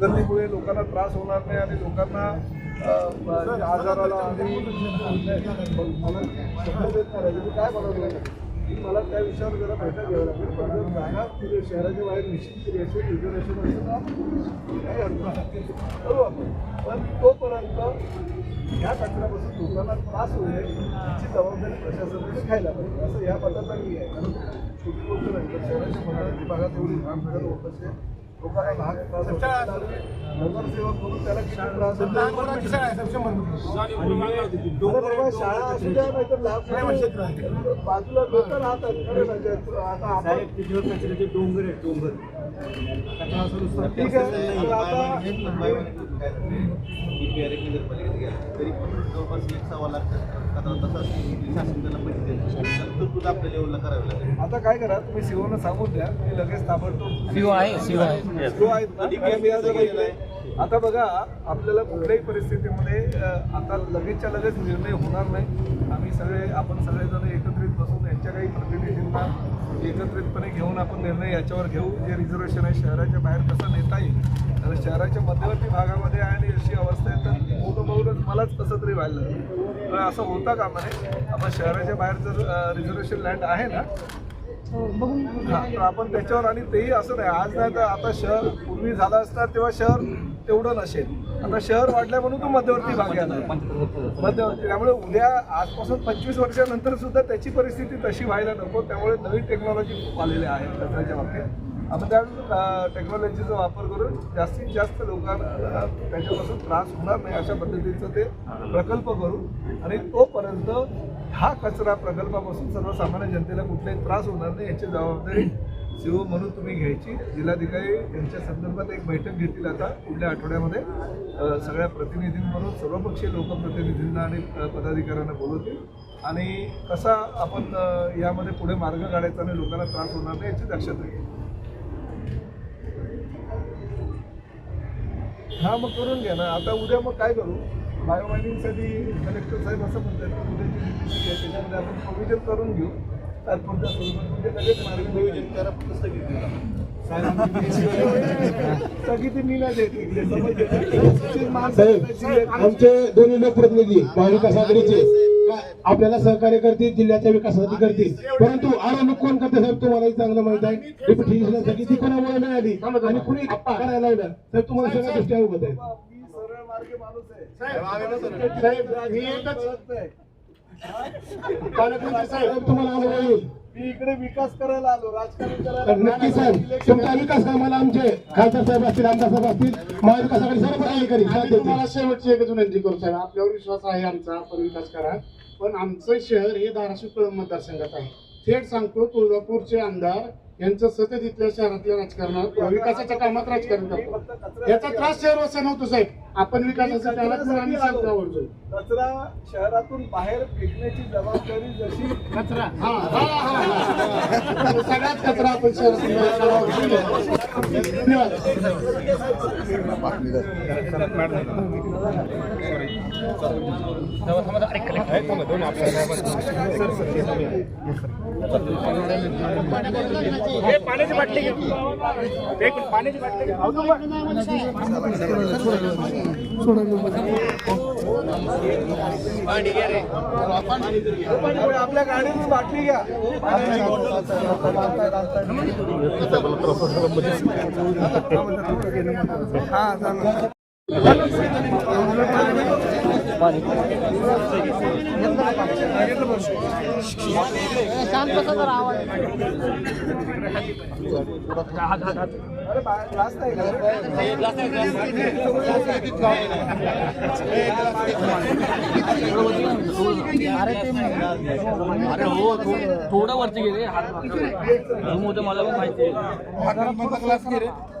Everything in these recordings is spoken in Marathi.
गर्दीमुळे लोकांना त्रास होणार नाही आणि लोकांना आजाराला आणि मला म्हणजे काय बनवलं मला त्या विषयावर जरा बैठक घ्यावी लागेल. पण जर जागा शहराच्या बाहेर निश्चित केली असेल रिझर्वेशन असेल काही अडचण करू आपण पण तोपर्यंत ह्या कचऱ्यापासून लोकांना त्रास होऊ नये याची जबाबदारी प्रशासनाने घ्यायला पाहिजे. असं या पदाचा मी आहे. कारण छोटी गोष्ट नाही तर शहराच्या भागात एवढी घाण सगळं होत असेल शाळा असू द्या लहान बाजूला लोक राहतात आता डोंगर आहे डोंगर ठीक आहे तर आता नगरपालिकेत तरी पण जवळपास एक सव्वा लाख तसा शासन त्याला पैसे तरतूद आपल्या लेवलला करावी लागेल? आता काय करा तुम्ही शिवनं सांगून द्या मी लगेच ताबडतोब शिव आहे शिव आहे. आज गेलाय. आता बघा आपल्याला कुठल्याही परिस्थितीमध्ये आता लगेचच्या लगेच निर्णय होणार नाही. आम्ही सगळे आपण सगळेजण एकत्रित बसून यांच्या काही प्रतिनिधींना एकत्रितपणे घेऊन आपण निर्णय याच्यावर घेऊ. जे रिझर्वेशन आहे शहराच्या बाहेर कसं नेता येईल कारण शहराच्या मध्यवर्ती भागामध्ये आहे आणि अशी अवस्था आहे तर बोलूनच मलाच कसं तरी व्हायला तर असं होता कामा नये आपण शहराच्या बाहेर जर रिझर्वेशन लँड आहे ना हा, तर आपण त्याच्यावर आणि तेही असं नाही. आज नाही तर आता शहर पूर्वी झालं असणार तेव्हा शहर तेवढं नसेल. आता शहर वाढलंय म्हणून तो मध्यवर्ती भाग आला मध्यवर्ती. त्यामुळे उद्या आजपासून पंचवीस वर्षानंतर सुद्धा त्याची परिस्थिती तशी व्हायला नको. त्यामुळे नवीन टेक्नॉलॉजी खूप आलेल्या आहेत कचऱ्याच्या बाबतीत. आपण त्या टेक्नॉलॉजीचा वापर करून जास्तीत जास्त लोकांना त्याच्यापासून त्रास होणार नाही अशा पद्धतीचं ते प्रकल्प करू. आणि तोपर्यंत हा कचरा प्रकल्पापासून सर्वसामान्य जनतेला कुठलाही त्रास होणार नाही याची जबाबदारी सीओ म्हणून तुम्ही घ्यायची. जिल्हाधिकारी यांच्या संदर्भात एक बैठक घेतील आता पुढल्या आठवड्यामध्ये. सगळ्या प्रतिनिधींबरोबर सर्वपक्षीय लोकप्रतिनिधींना आणि पदाधिकाऱ्यांना बोलवतील. आणि कसा आपण यामध्ये पुढे मार्ग काढायचा आणि लोकांना त्रास होणार नाही याची दक्षता घेईल हा मग करून घ्या ना. आता उद्या मग काय करू? बायोमायनिंगसाठी कलेक्टर साहेब असं म्हणतात की उद्याची जी आहे त्याच्यामध्ये आपण प्रोव्हिजन करून घेऊ. तात्पुरत्या स्वरूपात म्हणजे लगेच मार्ग नियोजन करा स्थगिती मी नाही देत आमचे दोन्ही लोकप्रतिनिधी महाविकास आघाडीचे का- आपल्याला सहकार्य करतील जिल्ह्याच्या विकासासाठी करतील. परंतु आरोप कोण करते साहेब? तुम्हालाही चांगलं माहीत आहे. डेप्युटी साठी ती कोणामुळे मिळाली? आणि कुणी करायला लावलं? साहेब तुम्हाला सगळ्या गोष्टी अवगत आहेत. तुम्हाला अनुभव येईल मी इकडे विकास करायला आलो राजकारण तर करायला नक्की साहेब तुमचा विकास कामाला आमचे खासदार साहेब असतील आमदार साहेब असतील महाविकास आघाडी सर्व पदाधिकारी साथ आम्ही देतील. तुम्हाला शेवटची एकच विनंती करू साहेब आपल्यावर विश्वास आहे आमचा आपण विकास करा. पण आमचं शहर हे धाराशिव कळंब मतदारसंघात आहे. थेट सांगतो तुळजापूरचे आमदार यांचं सतत इथल्या शहरातल्या राजकारणात विकासाच्या कामात राजकारण करतो याचा त्रास शहरवासिया नव्हतो साहेब. आपण विकासासाठी आला तर आम्ही सांगतो आवडतो कचरा शहरातून बाहेर फेकण्याची जबाबदारी जशी कचरा हा हा हा, हा सगळ्यात कचरा आपण शहरात धन्यवाद पाण्याची बाटली घे पाण्याची बाटली घे आपल्या गाडीतून बाटली घ्या हा चालेल. अरे अरे हो थोडं वरती गेले झूम होतं मला पण माहिती आहे.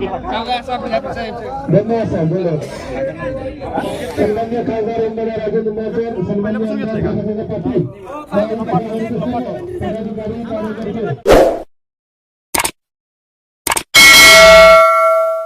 धन्यवाद धन्यवाद साहेब बोला सन्मान्य खासदार एमदार राजेंद्र माचर सन्मान्य आमदार पाटील पदाधिकारी कार्यकर्ते